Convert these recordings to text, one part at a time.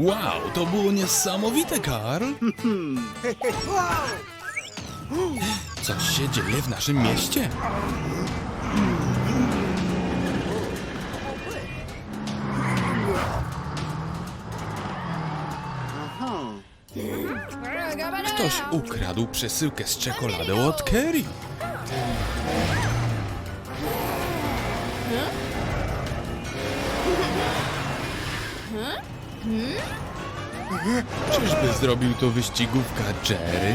Wow, to było niesamowite, Karl. Coś się dzieje w naszym mieście. Ktoś ukradł przesyłkę z czekoladą od Kerry. Czyżby zrobił to wyścigówka Jerry?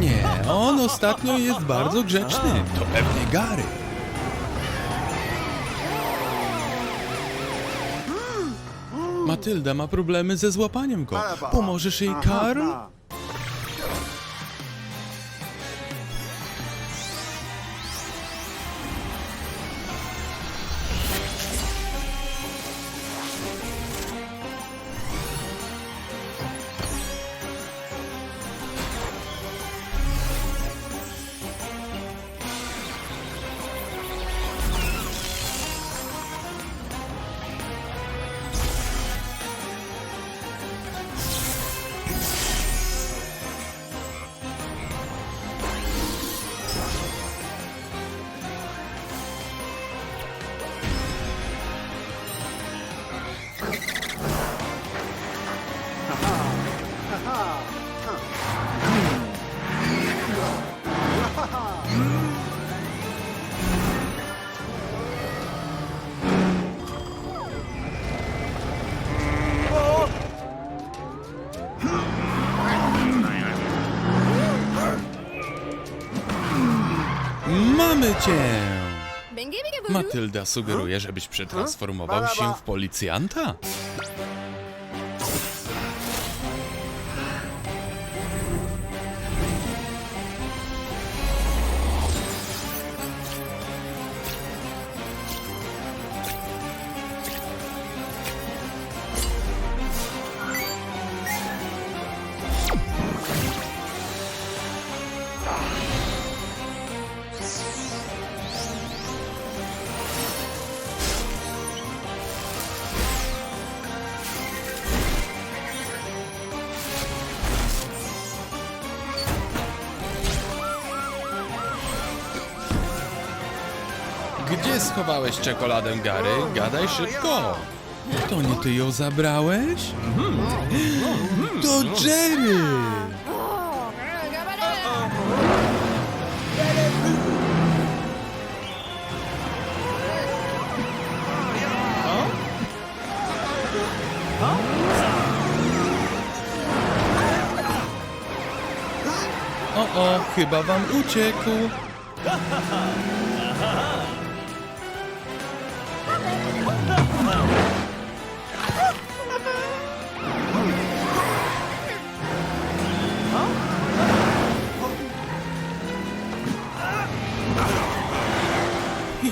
Nie, on ostatnio jest bardzo grzeczny. To pewnie Gary. Matylda ma problemy ze złapaniem go. Pomożesz jej, Karl? Cię! Matylda sugeruje, żebyś przetransformował się w policjanta. Schowałeś czekoladę, Gary? Gadaj szybko! To nie ty ją zabrałeś? To Jerry! O, o, chyba wam uciekł.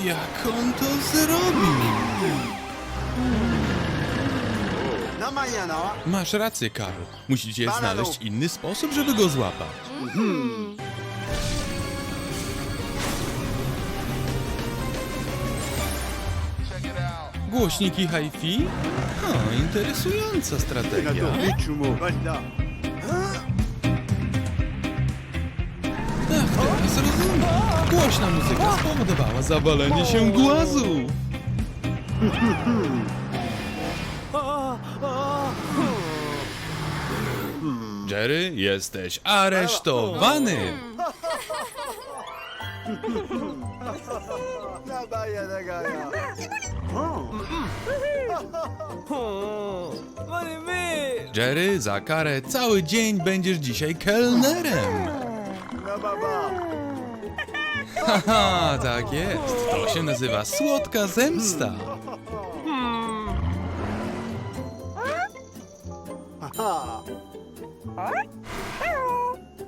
Jak on to zrobił? Masz rację, Karl. Musicie znaleźć inny sposób, żeby go złapać. Głośniki hi-fi? O, interesująca strategia. Ach, teraz rozumiem. Głośna muzyka spowodowała zawalenie się głazu. Jerry, jesteś aresztowany. Jerry, za karę cały dzień będziesz dzisiaj kelnerem. Haha, tak jest. To się nazywa słodka zemsta. Ha.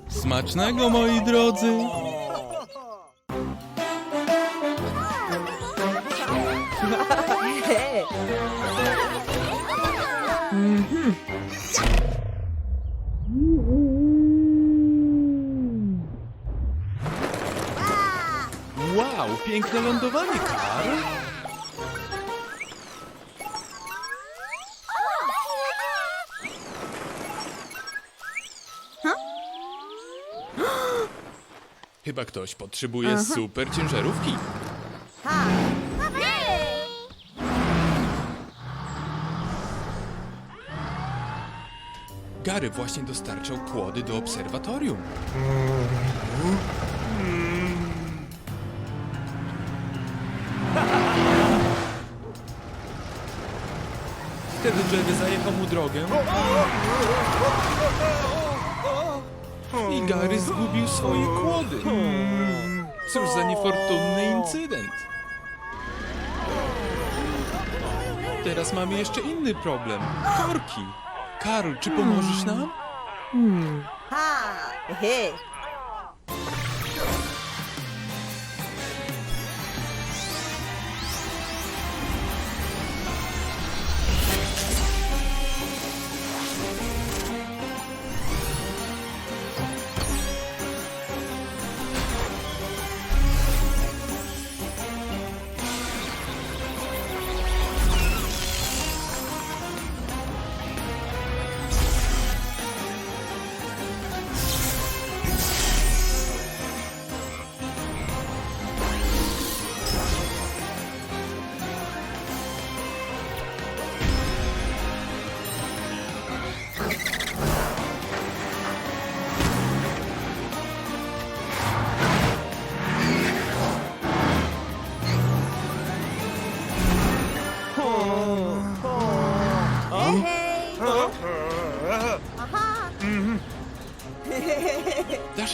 Smacznego, moi drodzy. Piękne lądowanie, Karl. Chyba ktoś potrzebuje super ciężarówki. Gary właśnie dostarczał kłody do obserwatorium. Wtedy Jerry zajechał mu drogę. I Gary zgubił swoje kłody. Cóż za niefortunny incydent. Teraz mamy jeszcze inny problem. Korki. Karl, czy pomożesz nam? Ha! Hej!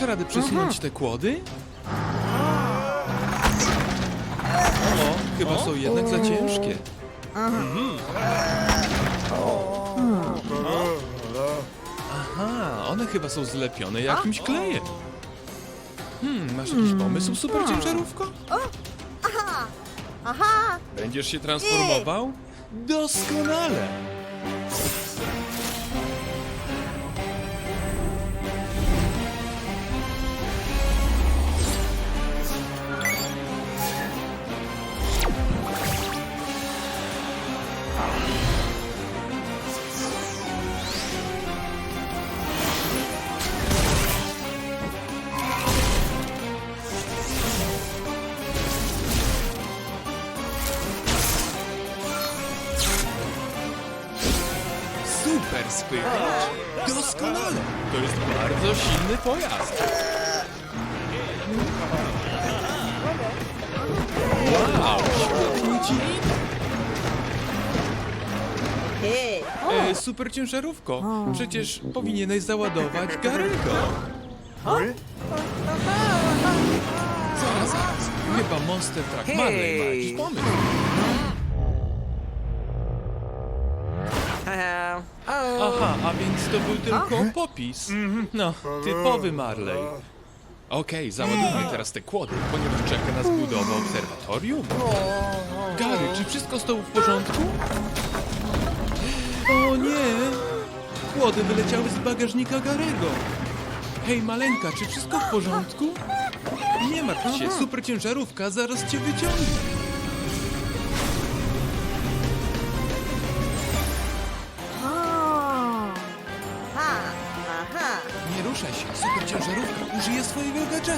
Dasz radę przesunąć te kłody? O, chyba są jednak za ciężkie. Aha, one chyba są zlepione jakimś klejem. Hmm, masz jakiś pomysł, super ciężarówko? Aha! Aha! Będziesz się transformował? Doskonale! Doskonale! To jest bardzo silny pojazd! Wow, świetnie ci idzie. Hej! E, super ciężarówko, przecież powinieneś załadować Garego. Zaraz, zaraz. Chyba Monster Truck Marley ma jakiś pomysł. Aha, a więc to był tylko popis. No, typowy Marley. Okej, załadujmy teraz te kłody, ponieważ czeka nas budowa obserwatorium. Gary, czy wszystko z tobą w porządku? O nie! Kłody wyleciały z bagażnika Garego. Hej, maleńka, czy wszystko w porządku? Nie martw się, super ciężarówka zaraz cię wyciągnie. Hej!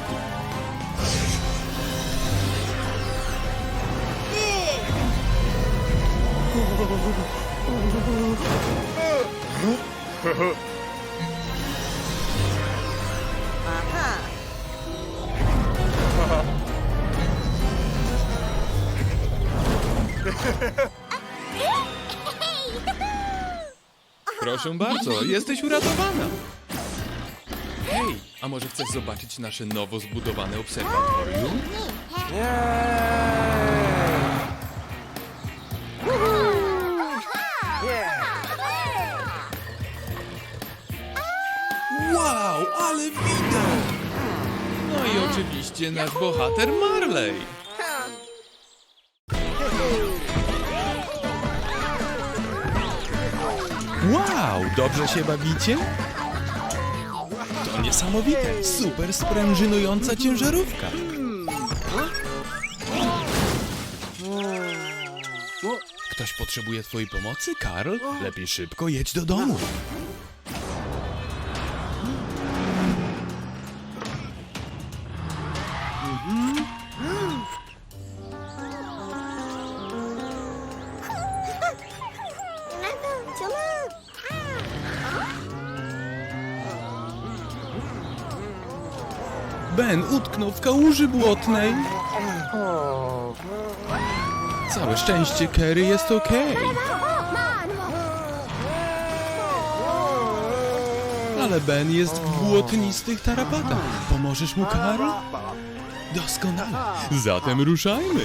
Aha! Proszę bardzo, jesteś uratowana. A może chcesz zobaczyć nasze nowo zbudowane obserwatorium? Wow, ale widok! No i oczywiście nasz bohater Marley. Wow, dobrze się bawicie? Niesamowite, super sprężynująca ciężarówka. Ktoś potrzebuje twojej pomocy, Karl? Lepiej szybko jedź do domu. Ben utknął w kałuży błotnej. Całe szczęście, Kerry, jest okej. Ale Ben jest w błotnistych tarapatach. Pomożesz mu, Karl? Doskonale. Zatem ruszajmy.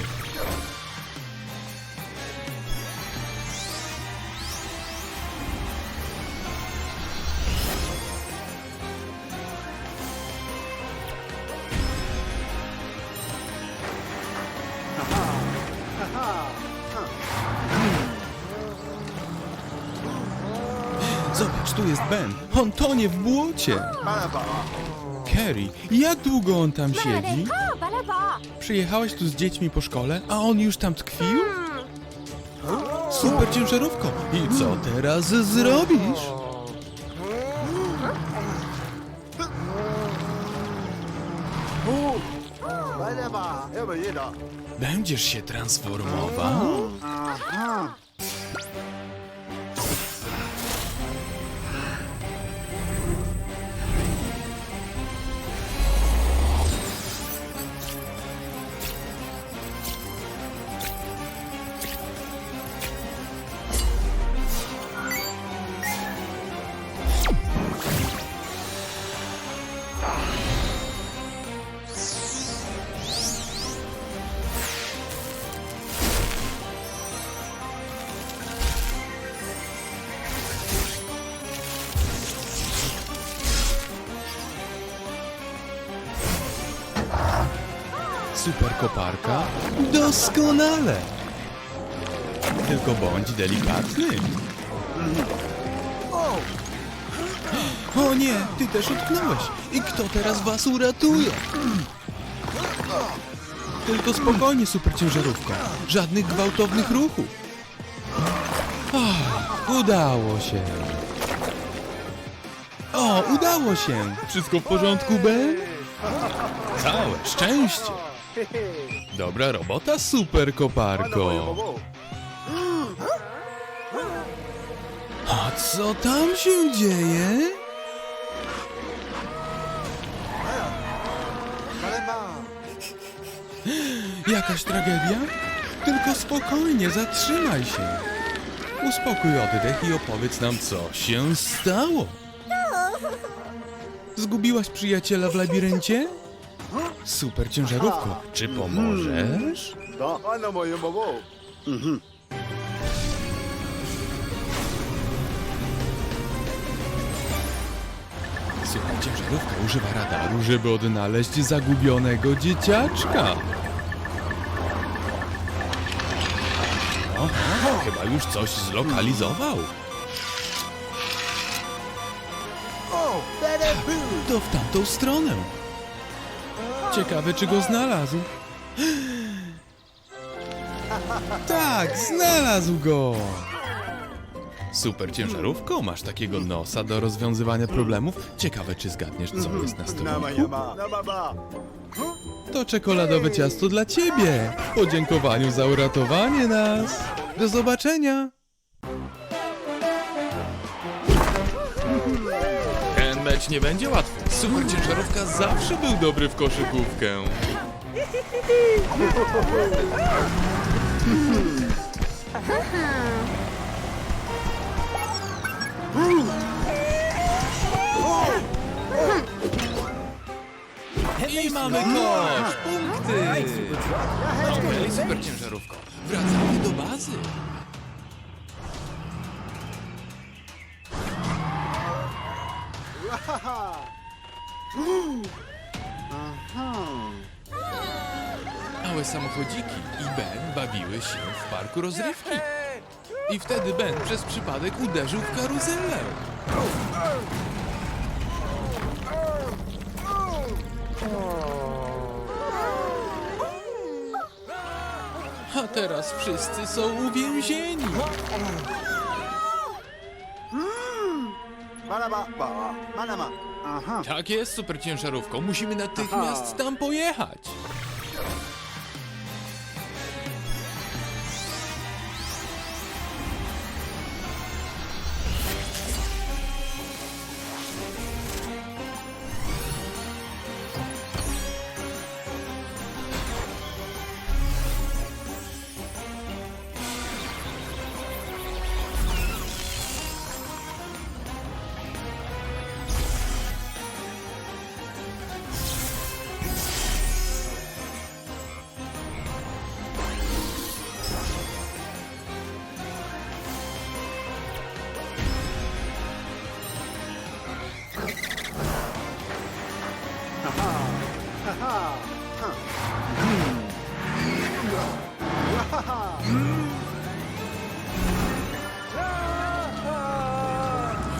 Zobacz, tu jest Ben. On tonie w błocie. Kerry, jak długo on tam siedzi? Przyjechałaś tu z dziećmi po szkole, a on już tam tkwił? Super ciężarówko. I co teraz zrobisz? Jeda. Będziesz się transformował? Super koparka? Doskonale! Tylko bądź delikatny. O nie, ty też utknąłeś. I kto teraz was uratuje? Tylko spokojnie, super ciężarówko. Żadnych gwałtownych ruchów. Ach, udało się. O, udało się. Wszystko w porządku, Ben? Całe szczęście. Dobra robota, super koparko. A co tam się dzieje? Jakaś tragedia? Tylko spokojnie, zatrzymaj się. Uspokój oddech i opowiedz nam, co się stało. Zgubiłaś przyjaciela w labiryncie? Super ciężarówko, czy pomożesz? Da. Ano moje babo. Super ciężarówka używa radaru, żeby odnaleźć zagubionego dzieciaczka. Oho, chyba już coś zlokalizował. O. To w tamtą stronę. Ciekawe, czy go znalazł. Tak, znalazł go. Super ciężarówko, masz takiego nosa do rozwiązywania problemów. Ciekawe, czy zgadniesz, co jest na baba. To czekoladowe ciasto dla ciebie. Podziękowaniu za uratowanie nas. Do zobaczenia. Mecz nie będzie łatwy. Super ciężarówka zawsze był dobry w koszykówkę. I mamy kosz! Punkty! Okej, super ciężarówko. Wracamy do bazy. Małe samochodziki i Ben bawiły się w parku rozrywki. I wtedy Ben przez przypadek uderzył w karuzelę. A teraz wszyscy są uwięzieni. Balaba. Ba. Manama. Aha. Tak jest, super ciężarówko. Musimy natychmiast tam pojechać.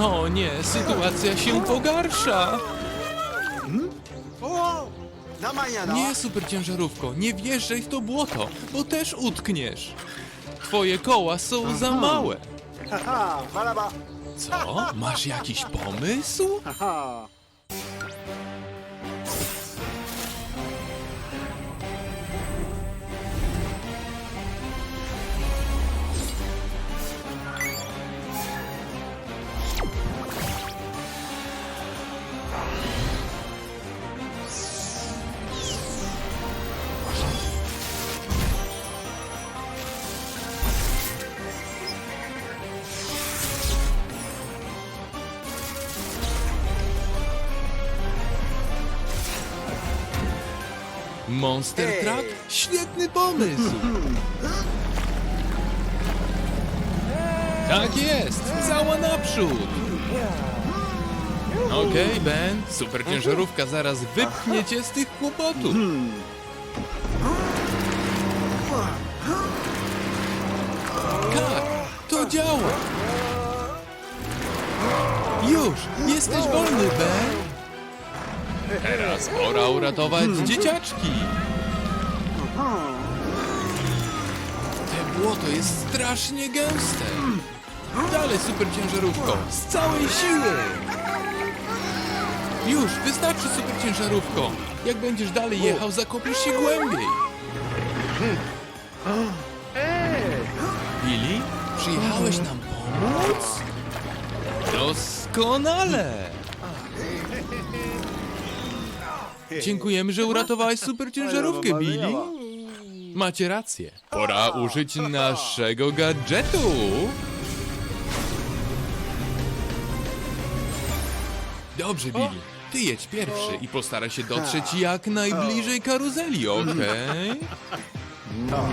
O nie, sytuacja się pogarsza. No. Nie, super ciężarówko, nie wjeżdżaj w to błoto, bo też utkniesz. Twoje koła są za małe. Co? Masz jakiś pomysł? Monster. Truck? Świetny pomysł! Tak jest! Cała naprzód! Okej, Ben, super ciężarówka zaraz wypchnie cię z tych kłopotów. Tak, to działa! Już, jesteś wolny, Ben! Teraz pora uratować dzieciaczki! Te błoto jest strasznie gęste! Dalej, super ciężarówko! Z całej siły! Już, wystarczy super ciężarówko! Jak będziesz dalej jechał, zakopiesz się głębiej! Billy, przyjechałeś nam pomóc? Doskonale! Dziękujemy, że uratowałeś super ciężarówkę, Billy. Macie rację. Pora użyć naszego gadżetu. Dobrze, Billy. Ty jedź pierwszy i postaraj się dotrzeć jak najbliżej karuzeli, okej? No.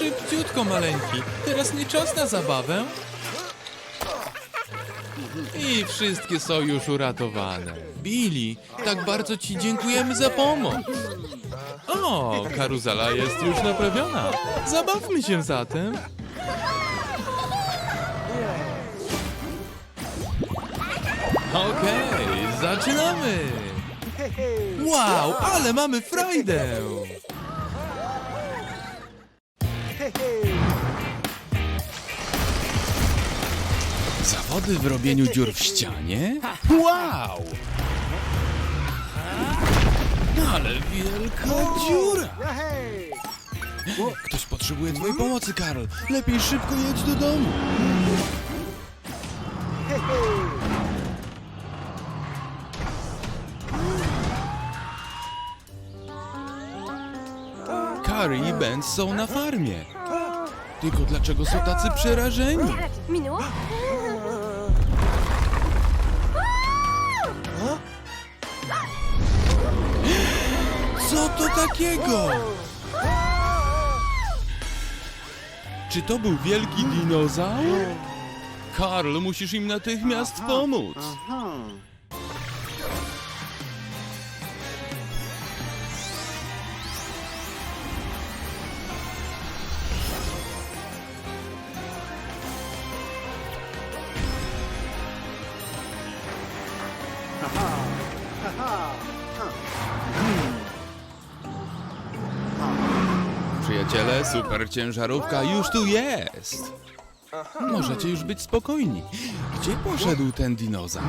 Szybciutko, maleńki. Teraz nie czas na zabawę. I wszystkie są już uratowane. Billy, tak bardzo ci dziękujemy za pomoc. O, karuzela jest już naprawiona. Zabawmy się zatem. Okej, zaczynamy. Wow, ale mamy frajdę. Zawody w robieniu dziur w ścianie? Wow! Ale wielka dziura! Ktoś potrzebuje twojej pomocy, Karol. Lepiej szybko jedź do domu. Carrie i Ben są na farmie. Tylko dlaczego są tacy przerażeni? Minęło? Co to takiego? Czy to był wielki dinozaur? Karl, musisz im natychmiast pomóc. Super ciężarówka już tu jest. Możecie już być spokojni. Gdzie poszedł ten dinozaur?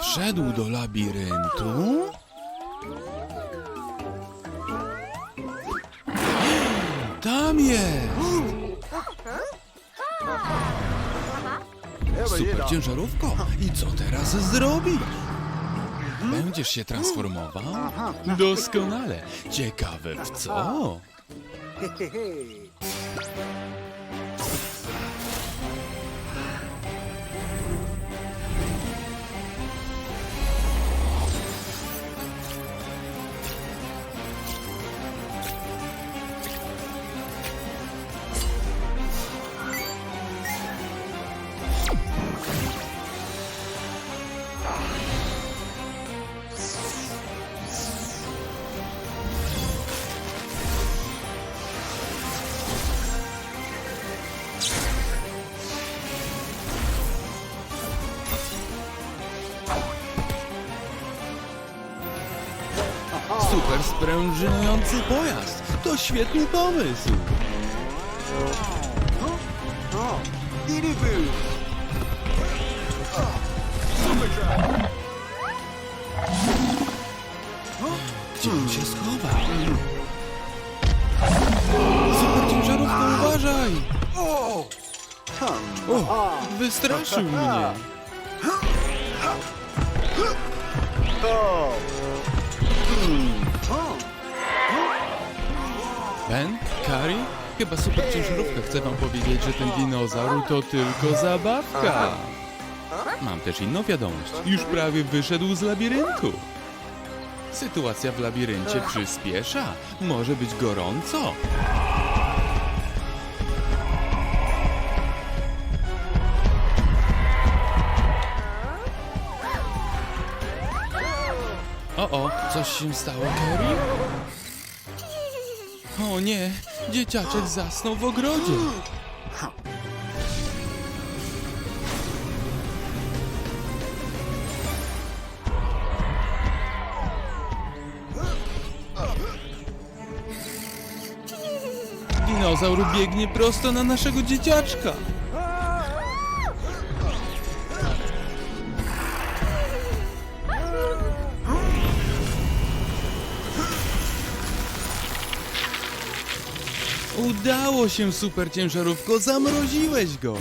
Wszedł do labiryntu? Tam jest! Super da. ciężarówko. I co teraz zrobisz? Będziesz się transformował? Doskonale. Ciekawe w co? Sprężynujący pojazd. To świetny pomysł. O! Gdzie on się schowa? Super ciężarówka, uważaj! O! Wystraszył mnie. O! Ben? Kari? Chyba super ciężarówka chce wam powiedzieć, że ten dinozaur to tylko zabawka. Mam też inną wiadomość. Już prawie wyszedł z labiryntu. Sytuacja w labiryncie przyspiesza. Może być gorąco. O, o, coś się stało, Kerry? O nie, dzieciaczek zasnął w ogrodzie. Dinozaur biegnie prosto na naszego dzieciaczka. Udało się, super ciężarówko, zamroziłeś go.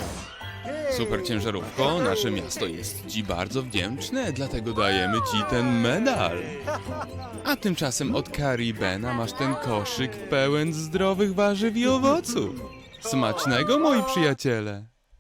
Super ciężarówko, nasze miasto jest ci bardzo wdzięczne, dlatego dajemy ci ten medal. A tymczasem od Karibena masz ten koszyk pełen zdrowych warzyw i owoców. Smacznego, moi przyjaciele.